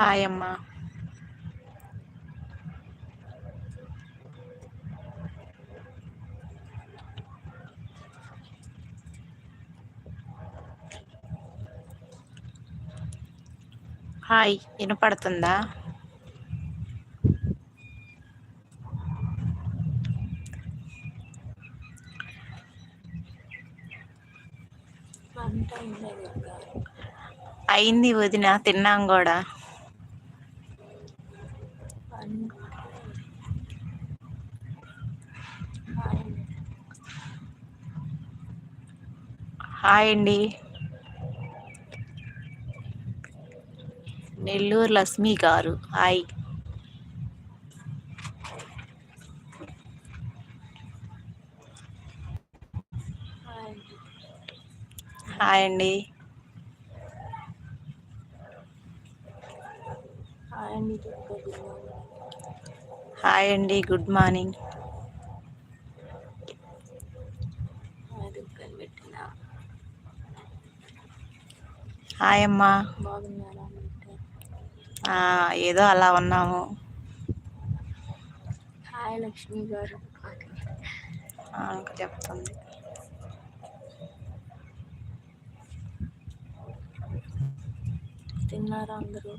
Hi అమ్మా. Hi వినపడుతుందా? అయింది వదిన తిన్నాం కూడా వంట హాయ్ హాయ్ అండి. Nellore Lakshmi garu hi. Hi hi అండి హాయ్ అండి గుడ్ మార్నింగ్ హాయ్ దుర్గా పెట్టిన హాయ్ అమ్మా. ఏదో అలా ఉన్నాము. హాయ్ లక్ష్మి గారు. చెప్తుంది తిన్నారా అందరూ?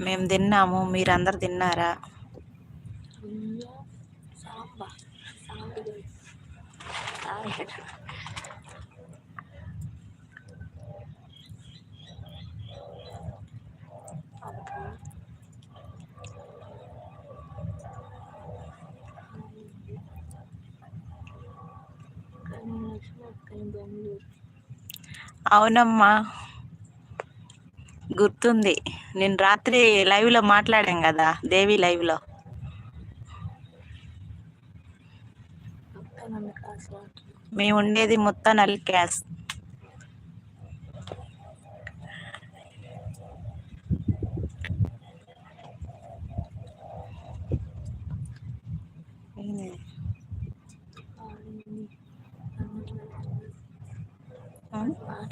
మేము తిన్నాము. మీరందరు తిన్నారా? అయ్యో సాంబా అవునమ్మా. గుర్తుంది. నేను రాత్రి లైవ్లో మాట్లాడాం కదా దేవి లైవ్లో. మేము ఉండేది ముత్తనల్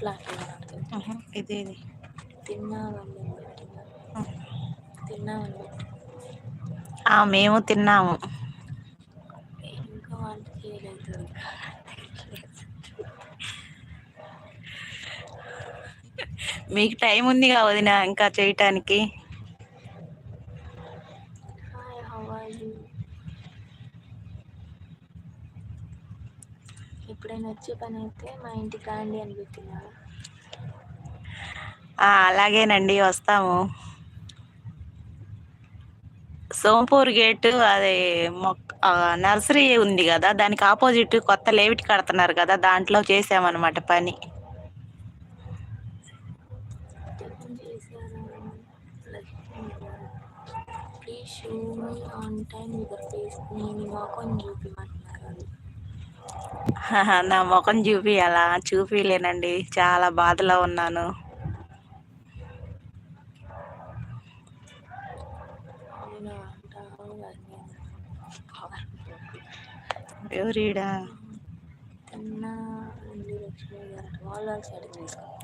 మాట్లాడుతున్నాను ఇది ఇది. తిన్నావని తిన్నావని మేము తిన్నాము. ఇంకా వంట చేయలేదు. మీకు టైం ఉంది వదిన ఇంకా చేయటానికి? వచ్చే పని అయితే మా ఇంటికి రండి అని పెట్టినా ఆ, అలాగేనండి వస్తాము. సోంపూర్ గేట్ అది నర్సరీ ఉంది కదా దానికి ఆపోజిట్ కొత్త లేవిట్ కడుతున్నారు కదా దాంట్లో చేసామన్నమాట పని. Please show me on time your face నేను నా ముఖం చూపియాలా చూపిలేనండి. చాలా బాధలో ఉన్నాను. ఎవరీడా?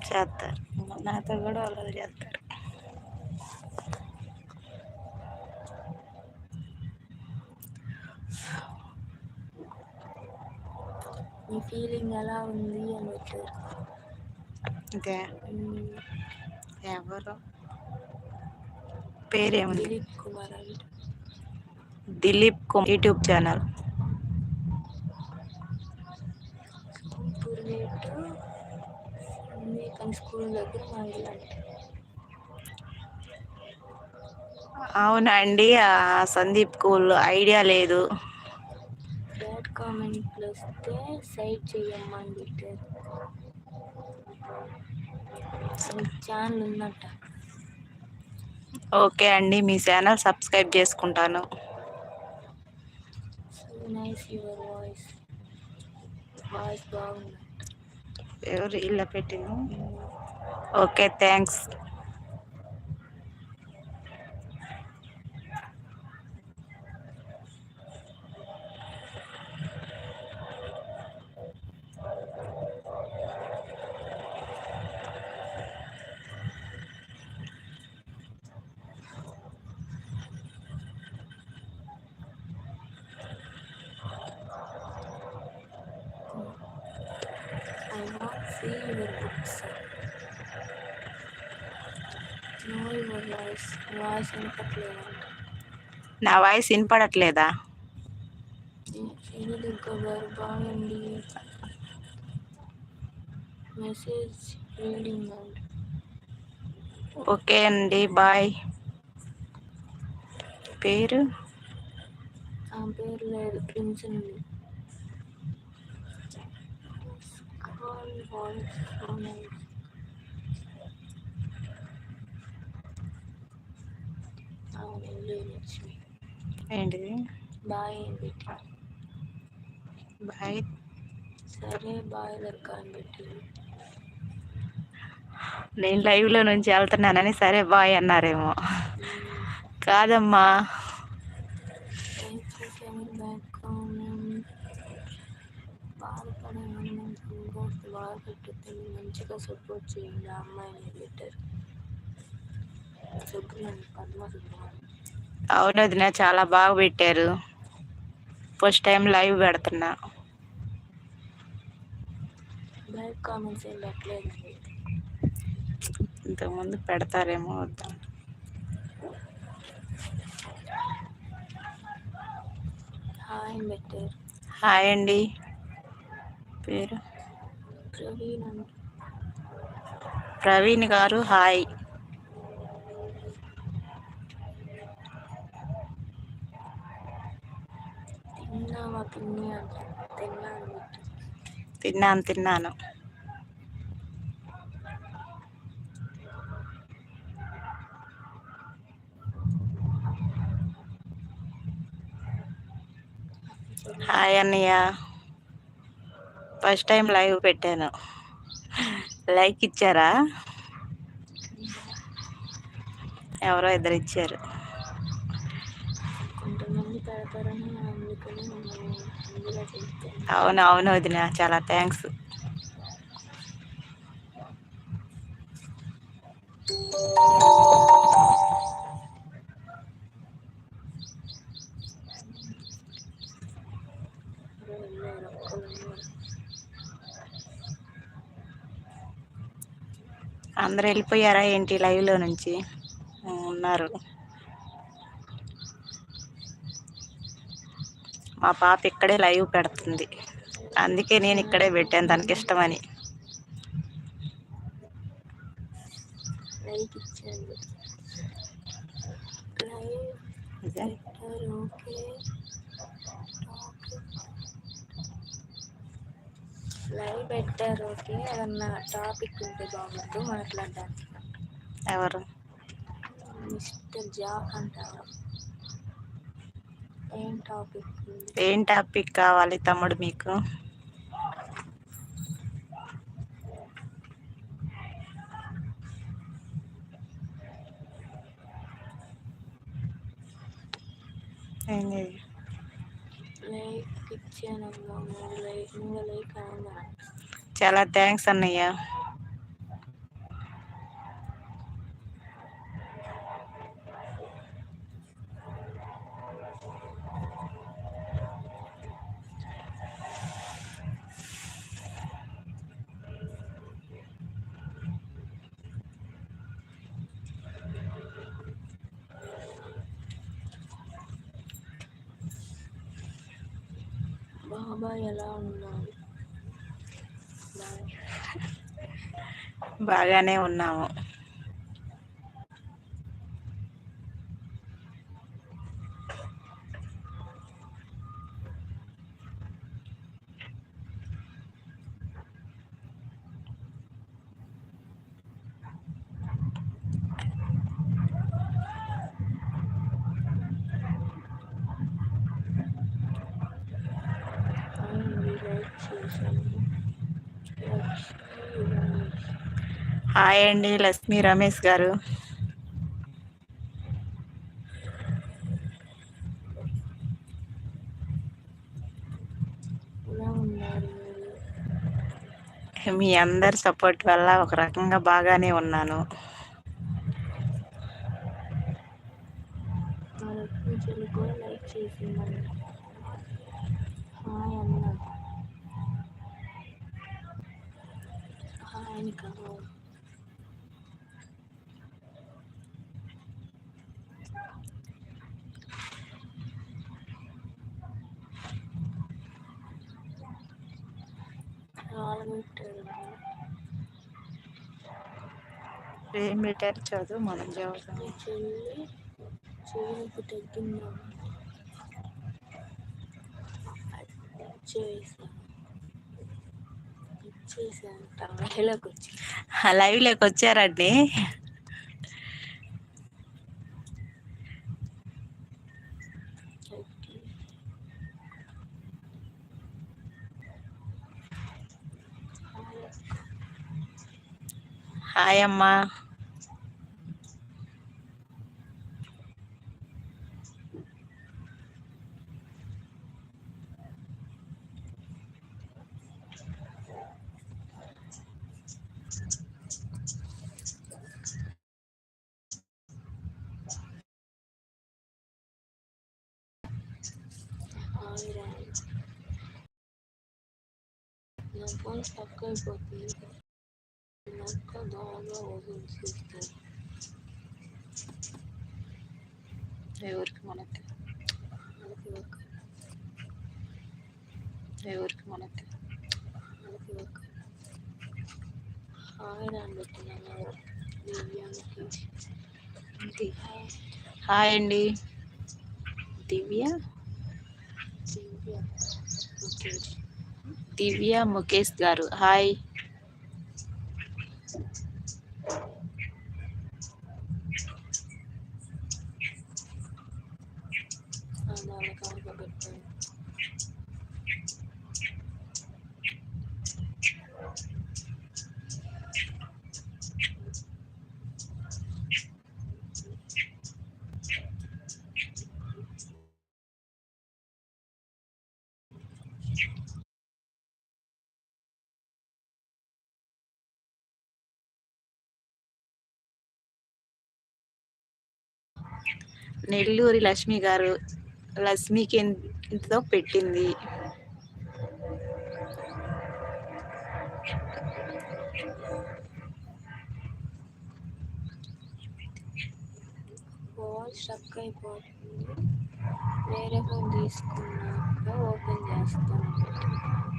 చేస్తారు. నాతో కూడా వాళ్ళు చేస్తారు. మీ ఫీలింగ్ ఎలా ఉంది అని వచ్చారు మ్మ్. ఎవరు? పేరేముంది? దిలీప్ కుమార్ అంట. Dilip Kumar YouTube channel. School దగ్గర మా ఇల్లు అంట. అవునా అండి ఆ సందీప్ కూల్ ఐడియా లేదు. బ్యాడ్ కామెంట్లు వస్తే సైడ్ పెట్టారు ఛానల్ ఉందంట ఓకే అండి మీ ఛానల్ సబ్స్క్రైబ్ చేసుకుంటాను. నైస్ యువర్ వాయిస్ వాయిస్ బాగుంది. ఎవరు ఇలా పెట్టింది okay thanks see your books no your voice voice వినపట్లేదా నా వాయిస్ వినపడట్లేదా? ఇది దగ్గర బాయ్ మెసేజ్ రీడింగ్ అండి ఓకే అండి బాయ్. పేరు? ఆ పేరు లేదు క్రిమ్సన్ అండి. లక్ష్మి ఏంటిది? బాయ్ పెట్టి బాయ్. సరే బాయ్ లెక్క అని పెట్టింది నేను లైవ్లో నుంచి వెళ్తున్నానని సరే బాయ్ అన్నారేమో. కాదమ్మా. హనుమంతుడు బాగా పెట్టుతుంది మంచిగా సపోర్ట్ చేయండి ఆ అమ్మాయిని బెటర్. సుబ్రమణ్యం పద్మ సుబ్రమణ్యం అవును వదిన చాలా బాగా పెట్టారు. ఫస్ట్ టైం లైవ్ పెడుతున్నా. బ్యాక్ కామెంట్స్ ఏం పెట్టలేదండి. ఇంతకుముందు పెడతారేమో వద్దాం. హాయ్ పెట్టారు హాయ్ అండి. పేరు? ప్రవీణ్ గారు హాయ్. తిన్నాను తిన్నాను. హాయ్ అన్నయ్య. ఫస్ట్ టైం లైవ్ పెట్టాను. లైక్ ఇచ్చారా? ఎవరో ఇద్దరు ఇచ్చారు. అవును అవును వదిన చాలా థ్యాంక్స్ వెళ్ళారు ఒక్కరు అందరు వెళ్ళిపోయారా ఏంటి లైవ్లో నుంచి? ఉన్నారు. మా పాప ఇక్కడే లైవ్ పెడుతుంది. అందుకే నేను ఇక్కడే పెట్టాను తనకి ఇష్టమని. ఓకే. లైవ్ పెట్టారు ఓకే ఏదన్నా టాపిక్ ఉంటే బాగుంటుంది మాట్లాడడానికి. ఎవరు? మిస్టర్ జాక్ అంటారు ఏం టాపిక్ ఏం టాపిక్ కావాలి తమ్ముడు మీకు? ఏంది లైక్ ఇచ్చానమ్మా మూడు లైక్ మూడు లైక్ అయిందా చాలా థ్యాంక్స్ అన్నయ్య. బాబాయ్ ఎలా ఉన్నాడు బాగానే ఉన్నాము అవునండి లైక్ చేశాను లక్ష్మీ రమేష్ హాయ్ అండి లక్ష్మీ రమేష్ గారు. మీ అందరి సపోర్ట్ వల్ల ఒక రకంగా బాగానే ఉన్నాను మా లక్ష్మీ చెల్లి కూడా లైక్ చేసిందండి హాయ్ అన్న ఆయనకా పెట్టారు చదువు మనం చదువుతాం చెవులకు తగ్గిందా ఇచ్చేసాను ఇచ్చేసాను తమిళలోకి వచ్చి. లైవ్లోకి వచ్చారండి. హాయ్ అమ్మా నా ఫోన్ స్టక్ అయిపోతుంది నక్క బాగా ఓపెన్ చేస్తాను ఎవరికి మనకి మనకి ఒక ఎవరికి మనకి మనకి ఒక హాయ్ రాని పెట్టినాను దివ్యానికి ది- హాయ్ అండి దివ్య దివ్య ఓకే దివ్య ముఖేష్ గారు హాయ్ నాలుగు కాలుగా పెట్టాను నెల్లూరి లక్ష్మి గారు లక్ష్మికి ఎంతో పెట్టింది. ఫోన్ స్టక్ అయిపోతుంది. వేరే ఫోన్ తీసుకున్నాక ఓపెన్ చేస్తాను.